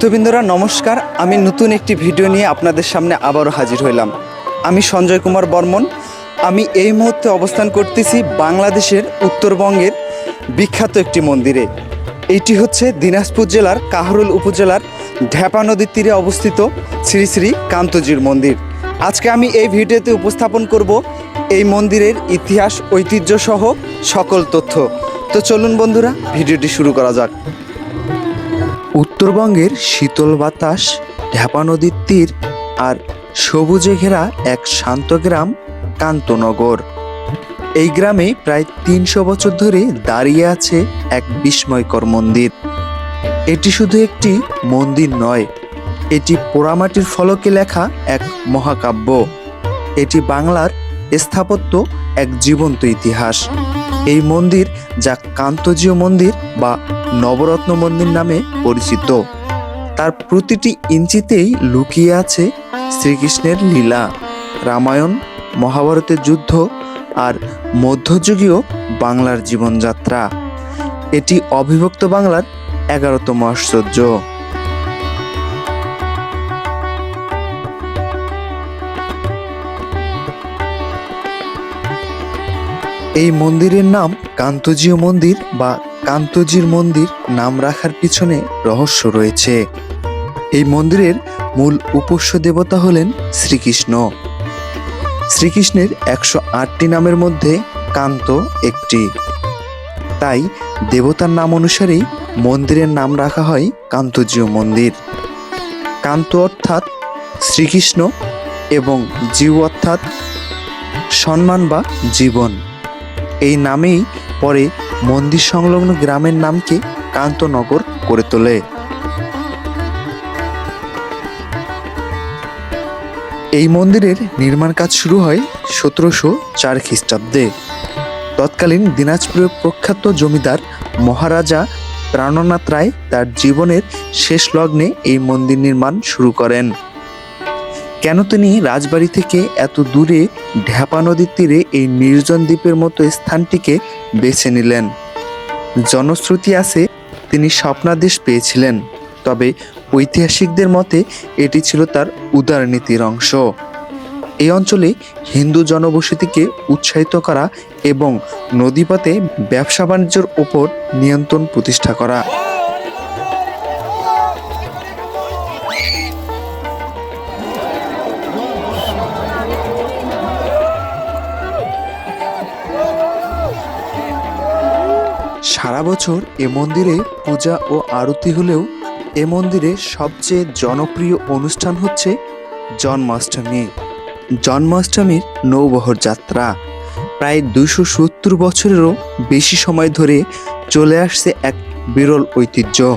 ভক্তবৃন্দরা, নমস্কার। আমি নতুন একটি ভিডিও নিয়ে আপনাদের সামনে আবারও হাজির হইলাম। আমি সঞ্জয় কুমার বর্মন। আমি এই মুহূর্তে অবস্থান করতেছি বাংলাদেশের উত্তরবঙ্গের বিখ্যাত একটি মন্দিরে। এটি হচ্ছে দিনাজপুর জেলার কাহরুল উপজেলার ঢ্যাপা নদীর তীরে অবস্থিত শ্রী শ্রী কান্তজির মন্দির। আজকে আমি এই ভিডিওতে উপস্থাপন করব এই মন্দিরের ইতিহাস ঐতিহ্য সহ সকল তথ্য। তো চলুন বন্ধুরা, ভিডিওটি শুরু করা যাক। উত্তরবঙ্গের শীতল বাতাস, ঢাপা নদীর তীর আর সবুজে ঘেরা এক শান্ত গ্রাম কান্তনগর। এই গ্রামে প্রায় তিনশো বছর ধরে দাঁড়িয়ে আছে এক বিস্ময়কর মন্দির। এটি শুধু একটি মন্দির নয়, এটি পোড়ামাটির ফলকে লেখা এক মহাকাব্য। এটি বাংলার স্থাপত্য এক জীবন্ত ইতিহাস। এই মন্দির যা কান্তজীয় মন্দির বা নবরত্ন মন্দির নামে পরিচিত। তার প্রতিটি ইঞ্চিতেই লুকিয়ে আছে শ্রীকৃষ্ণের লীলা, রামায়ণ, মহাভারতের যুদ্ধ আর মধ্যযুগীয় বাংলার জীবনযাত্রা। এটি অবিভক্ত বাংলার এগারোতম আশ্চর্য। এই মন্দিরের নাম কান্তজীয় মন্দির বা কান্তজির মন্দির নাম রাখার পিছনে রহস্য রয়েছে। এই মন্দিরের মূল উপাস্য দেবতা হলেন শ্রীকৃষ্ণ। শ্রীকৃষ্ণের একশো আটটি নামের মধ্যে কান্ত একটি। তাই দেবতার নাম অনুসারেই মন্দিরের নাম রাখা হয় কান্তজীয় মন্দির। কান্ত অর্থাৎ শ্রীকৃষ্ণ এবং জীব অর্থাৎ সম্মান বা জীবন। এই নামেই পরে মন্দির সংলগ্ন গ্রামের নামকে কান্তনগর করে তোলে। এই মন্দিরের নির্মাণ কাজ শুরু হয় সতেরোশো চার খ্রিস্টাব্দে। তৎকালীন দিনাজপুরের প্রখ্যাত জমিদার মহারাজা প্রাণনাথ রায় তার জীবনের শেষ লগ্নে এই মন্দির নির্মাণ শুরু করেন। কেন তিনি রাজবাড়ি থেকে এত দূরে ঢ্যাপা নদীর তীরে এই নির্জন দ্বীপের মতো স্থানটিকে বেছে নিলেন? জনশ্রুতি আছে, তিনি স্বপ্নাদেশ পেয়েছিলেন, তবে ঐতিহাসিকদের মতে এটি ছিল তার উদারনীতির অংশ। এই অঞ্চলে হিন্দু জনবসতিকে উৎসাহিত করা এবং নদীপথে ব্যবসা বাণিজ্যের ওপর নিয়ন্ত্রণ প্রতিষ্ঠা করা। সারা বছর এ মন্দিরে পূজা ও আরতি হলেও এ মন্দিরে সবচেয়ে জনপ্রিয় অনুষ্ঠান হচ্ছে জন্মাষ্টমী। জন্মাষ্টমীর নৌবহর যাত্রা। প্রায় দুশো সত্তর বছরেরও বেশি সময় ধরে চলে আসছে এক বিরল ঐতিহ্য।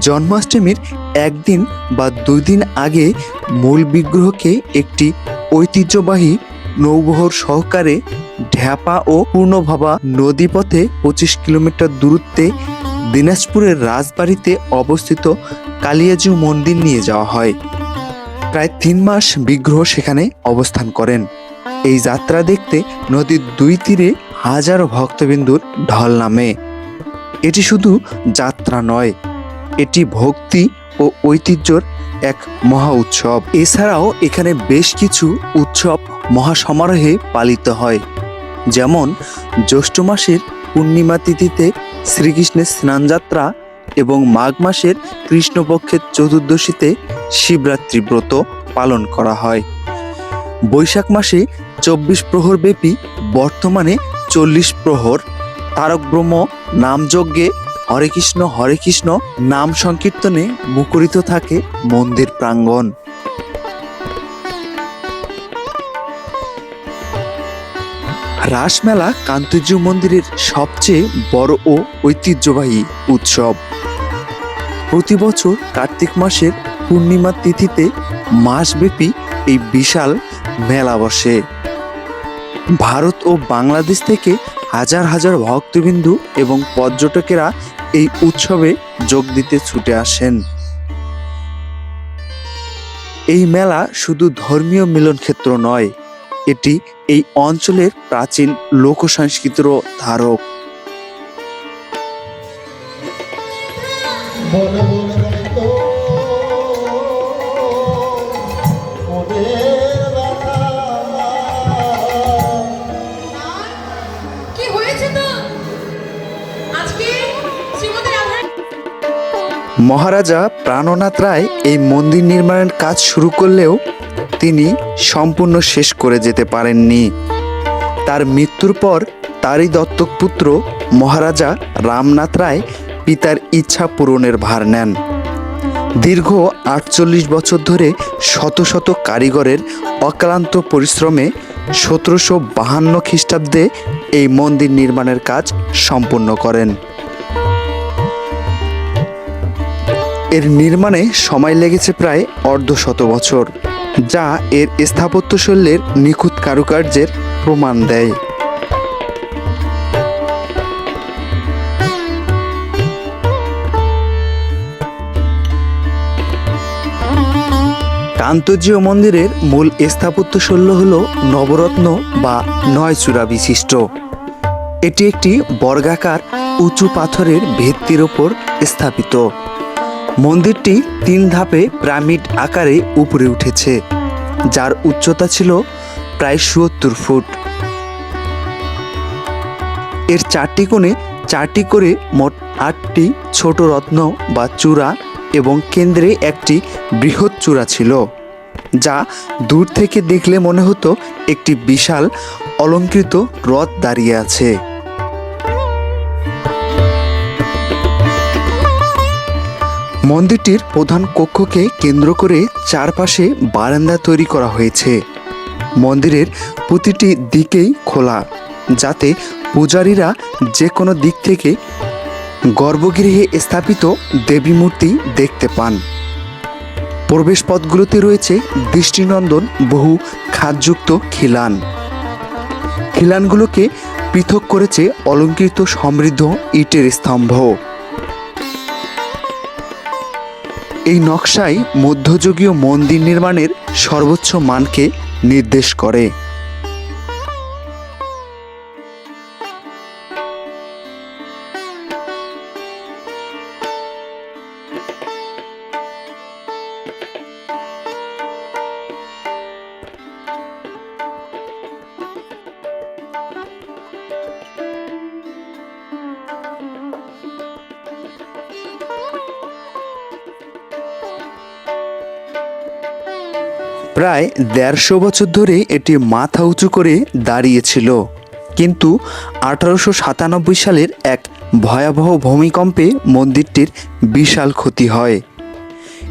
জন্মাষ্টমীর একদিন বা দুই দিন আগে মূল বিগ্রহকে একটি ঐতিহ্যবাহী নৌবহর সহকারে ঢ্যাপা ও পূর্ণভাবা নদীপথে পঁচিশ কিলোমিটার দূরত্বে দিনাজপুরের রাজবাড়িতে অবস্থিত কালিয়াজু মন্দির নিয়ে যাওয়া হয়। প্রায় তিন মাস বিগ্রহ সেখানে অবস্থান করেন। এই যাত্রা দেখতে নদীর দুই তীরে হাজারো ভক্তবিন্দুর ঢল নামে। এটি শুধু যাত্রা নয়, এটি ভক্তি ও ঐতিহ্যর এক মহা উৎসব। এছাড়াও এখানে বেশ কিছু উৎসব মহাসমারোহে পালিত হয়। যেমন জ্যৈষ্ঠ মাসের পূর্ণিমা তিথিতে শ্রীকৃষ্ণের স্নানযাত্রা এবং মাঘ মাসের কৃষ্ণপক্ষের চতুর্দশীতে শিবরাত্রি ব্রত পালন করা হয়। বৈশাখ মাসে চব্বিশ প্রহর ব্যাপী বর্তমানে চল্লিশ প্রহর। তারক ব্রহ্ম নামযজ্ঞে হরে কৃষ্ণ হরে কৃষ্ণ, নাম সংকীর্তনে মুখরিত থাকে মন্দির প্রাঙ্গণ। রাসমেলা কান্তজু মন্দিরের সবচেয়ে বড় ও ঐতিহ্যবাহী উৎসব। প্রতি বছর কার্তিক মাসের পূর্ণিমা তিথিতে মাসব্যাপী এই বিশাল মেলা বসে। ভারত ও বাংলাদেশ থেকে হাজার হাজার ভক্তবিন্দু এবং পর্যটকেরা এই উৎসবে যোগ দিতে ছুটে আসেন। এই মেলা শুধু ধর্মীয় মিলন ক্ষেত্র নয়, এটি এই অঞ্চলের প্রাচীন লোক সংস্কৃতিরও ধারক মহারাজা প্রাণনাথ রায় এই মন্দির নির্মাণের কাজ শুরু করলেও তিনি সম্পূর্ণ শেষ করে যেতে পারেননি। তার মৃত্যুর পর তারই দত্তক পুত্র মহারাজা রামনাথ রায় পিতার ইচ্ছা পূরণের ভার নেন। দীর্ঘ আটচল্লিশ বছর ধরে শত শত কারিগরের অক্লান্ত পরিশ্রমে সতেরোশো বাহান্ন খ্রিস্টাব্দে এই মন্দির নির্মাণের কাজ সম্পূর্ণ করেন। এর নির্মাণে সময় লেগেছে প্রায় অর্ধ শত বছর, যা এর স্থাপত্যশৈলের নিখুঁত কারুকার্যের প্রমাণ দেয়। কান্তজীয় মন্দিরের মূল স্থাপত্যশৈল হল নবরত্ন বা নয়চূড়া বিশিষ্ট। এটি একটি বর্গাকার, উঁচু পাথরের ভিত্তির ওপর স্থাপিত। মন্দিরটি তিন ধাপে পিরামিড আকারে উপরে উঠেছে, যার উচ্চতা ছিল প্রায় সুয়ত্তর ফুট। এর চারটি কোণে চারটি করে মোট আটটি ছোট রত্ন বা চূড়া এবং কেন্দ্রে একটি বৃহৎ চূড়া ছিল, যা দূর থেকে দেখলে মনে হতো একটি বিশাল অলঙ্কৃত রথ দাঁড়িয়ে আছে। মন্দিরটির প্রধান কক্ষকে কেন্দ্র করে চারপাশে বারান্দা তৈরি করা হয়েছে। মন্দিরের প্রতিটি দিকেই খোলা, যাতে পূজারীরা যে কোনো দিক থেকে গর্ভগৃহে স্থাপিত দেবী মূর্তি দেখতে পান। প্রবেশপথগুলোতে রয়েছে দৃষ্টিনন্দন বহু খাদযুক্ত খিলান। খিলানগুলোকে পৃথক করেছে অলঙ্কৃত সমৃদ্ধ ইটের স্তম্ভ। এই নকশাই মধ্যযুগীয় মন্দির নির্মাণের সর্বোচ্চ মানকে নির্দেশ করে। প্রায় দেড়শো বছর ধরে এটি মাথা উঁচু করে দাঁড়িয়েছিল। কিন্তু আঠারোশো সাতানব্বই সালের এক ভয়াবহ ভূমিকম্পে মন্দিরটির বিশাল ক্ষতি হয়।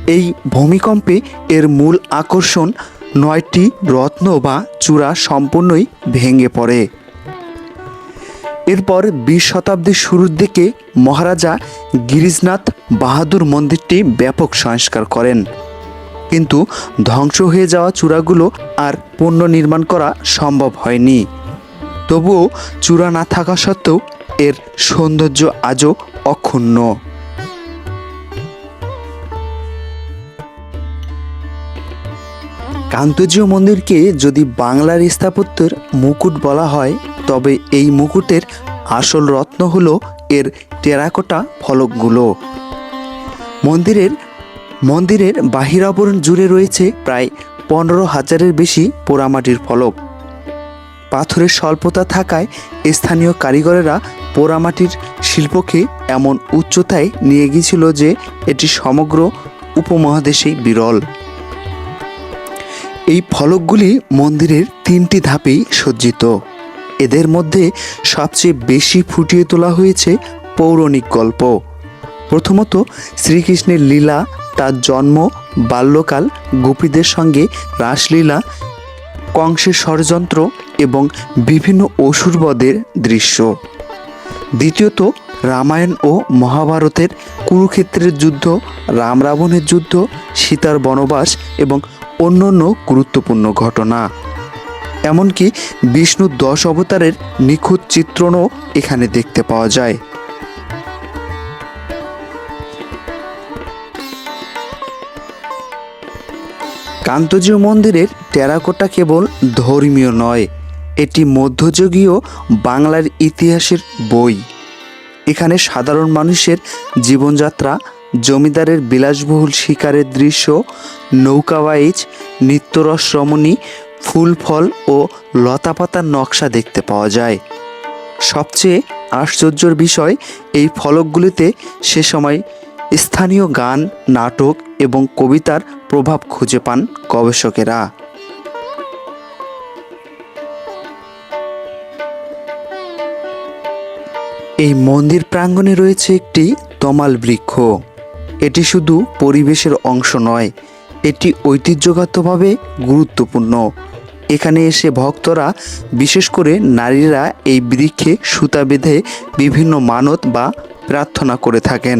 এই ভূমিকম্পে এর মূল আকর্ষণ নয়টি রত্ন বা চূড়া সম্পূর্ণই ভেঙে পড়ে। এরপর বিশ শতাব্দীর শুরুর দিকে মহারাজা গিরিজনাথ বাহাদুর মন্দিরটি ব্যাপক সংস্কার করেন। কিন্তু ধ্বংস হয়ে যাওয়া চূড়াগুলো আর পুনর্নির্মাণ করা সম্ভব হয়নি। তবুও চূড়া না থাকা সত্ত্বেও এর সৌন্দর্য আজও অক্ষুণ্ণ। কান্তজীয় মন্দিরকে যদি বাংলার স্থাপত্যের মুকুট বলা হয়, তবে এই মুকুটের আসল রত্ন হলো এর টেরাকোটা ফলকগুলো। মন্দিরের মন্দিরের বাহিরাবরণ জুড়ে রয়েছে প্রায় পনেরো হাজারের বেশি পোড়ামাটির ফলক। পাথরের স্বল্পতা থাকায় স্থানীয় কারিগরেরা পোড়ামাটির শিল্পকে এমন উচ্চতায় নিয়ে গিয়েছিল যে এটি সমগ্র উপমহাদেশেই বিরল। এই ফলকগুলি মন্দিরের তিনটি ধাপেই সজ্জিত। এদের মধ্যে সবচেয়ে বেশি ফুটিয়ে তোলা হয়েছে পৌরাণিক গল্প। প্রথমত শ্রীকৃষ্ণের লীলা তার জন্ম, বাল্যকাল, গোপীদের সঙ্গে রাসলীলা, কংসের ষড়যন্ত্র এবং বিভিন্ন অসুরবদের দৃশ্য। দ্বিতীয়ত, রামায়ণ ও মহাভারতের কুরুক্ষেত্রের যুদ্ধ রাম রাবণের যুদ্ধ, সীতার বনবাস এবং অন্যান্য গুরুত্বপূর্ণ ঘটনা। এমনকি বিষ্ণুর দশ অবতারের নিখুঁত চিত্রণও এখানে দেখতে পাওয়া যায়। কান্তজীয় মন্দিরের টেরাকোটা কেবল ধর্মীয় নয়, এটি মধ্যযুগীয় বাংলার ইতিহাসের বই। এখানে সাধারণ মানুষের জীবনযাত্রা, জমিদারের বিলাসবহুল শিকারের দৃশ্য নৌকাবাইজ নিত্যরস রমণী, ফুল ফল ও লতাপাতার নকশা দেখতে পাওয়া যায়। সবচেয়ে আশ্চর্যর বিষয় এই ফলকগুলিতে সে সময় স্থানীয় গান, নাটক এবং কবিতার প্রভাব খুঁজে পান গবেষকেরা। এই মন্দির প্রাঙ্গণে রয়েছে একটি তমাল বৃক্ষ। এটি শুধু পরিবেশের অংশ নয়, এটি ঐতিহ্যগতভাবে গুরুত্বপূর্ণ। এখানে এসে ভক্তরা, বিশেষ করে নারীরা এই বৃক্ষে সুতা বেঁধে বিভিন্ন মানত বা প্রার্থনা করে থাকেন।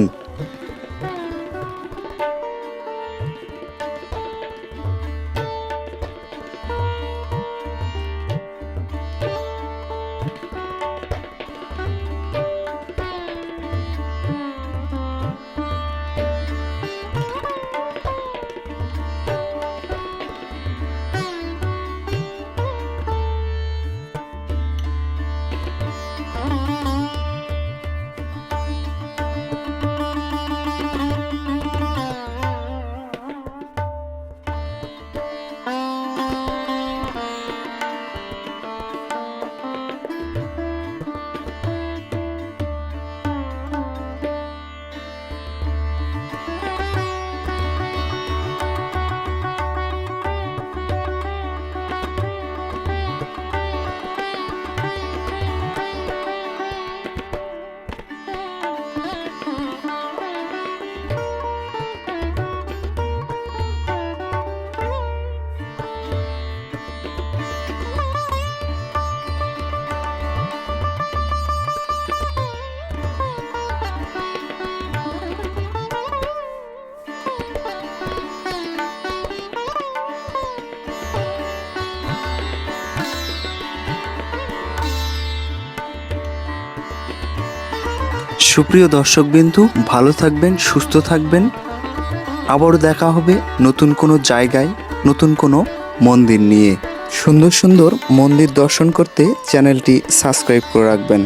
সুপ্রিয় দর্শকবিন্দু, ভালো থাকবেন, সুস্থ থাকবেন। আবারও দেখা হবে নতুন কোনো জায়গায়, নতুন কোনো মন্দির নিয়ে। সুন্দর সুন্দর মন্দির দর্শন করতে চ্যানেলটি সাবস্ক্রাইব করে রাখবেন।